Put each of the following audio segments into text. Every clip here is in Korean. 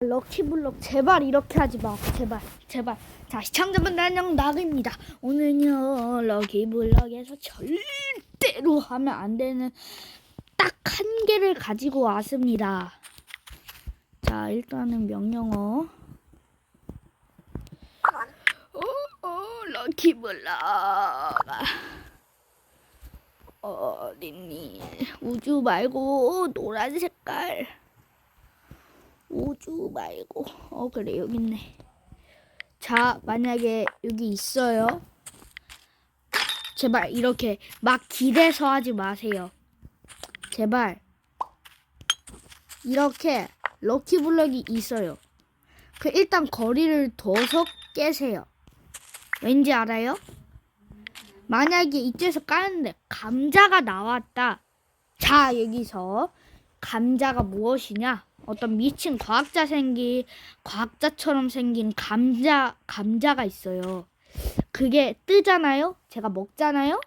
럭키블럭 제발 이렇게 하지 마. 제발 제발. 자 시청자분들 안녕 나그입니다. 오늘은요 럭키블럭에서 절대로 하면 안 되는 딱 한 개를 가지고 왔습니다. 자 일단은 명령어. 어, 어 럭키블럭. 어딨니? 우주 말고 노란 색깔 우주 말고. 어 그래 여기 있네. 자 만약에 여기 있어요. 제발 이렇게 막 길에서 하지 마세요. 제발. 이렇게 럭키블럭이 있어요. 그 일단 거리를 둬서 깨세요. 왠지 알아요? 만약에 이쪽에서 까는데 감자가 나왔다. 자 여기서 감자가 무엇이냐 어떤 미친 과학자 생긴 과학자처럼 생긴 감자 감자가 있어요. 그게 뜨잖아요. 제가 먹잖아요.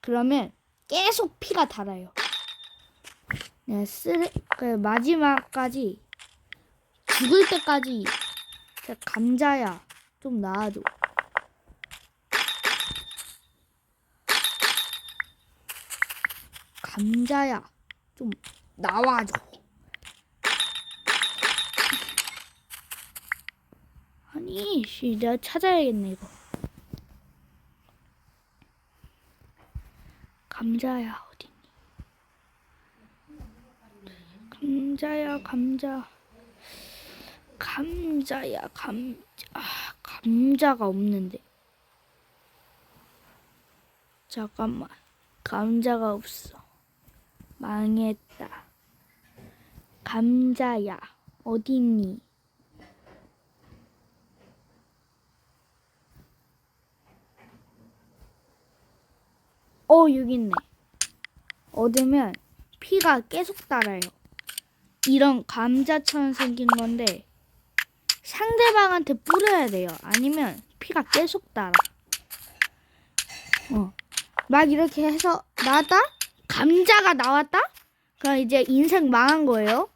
그러면 계속 피가 달아요. 네, 쓰레 그 마지막까지 죽을 때까지 감자야 좀 나아줘. 감자야 좀 나와줘. 아니, 씨, 내가 찾아야겠네, 이거. 감자야, 어딨니? 감자야, 감자. 감자야, 감자. 아, 감자가 없는데. 잠깐만. 감자가 없어. 망했다. 감자야, 어딨니? 어, 여기 있네. 얻으면 피가 계속 달아요. 이런 감자처럼 생긴 건데 상대방한테 뿌려야 돼요. 아니면 피가 계속 달아. 어. 막 이렇게 해서 나왔다? 감자가 나왔다? 그럼 이제 인생 망한 거예요.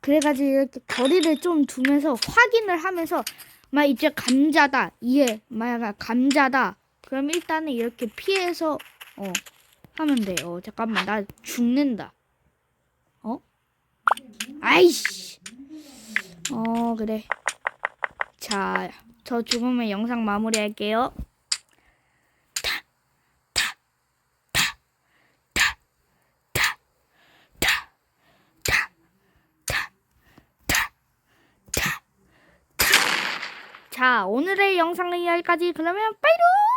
그래가지고 이렇게 거리를 좀 두면서 확인을 하면서 막 이제 감자다. 이해 막 감자다. 그럼 일단은 이렇게 피해서 어 하면 돼 어 잠깐만 나 죽는다. 어? 아이씨! 어 그래. 자 저 죽으면 영상 마무리할게요 자 오늘의 영상은 여기까지 그러면 빠이로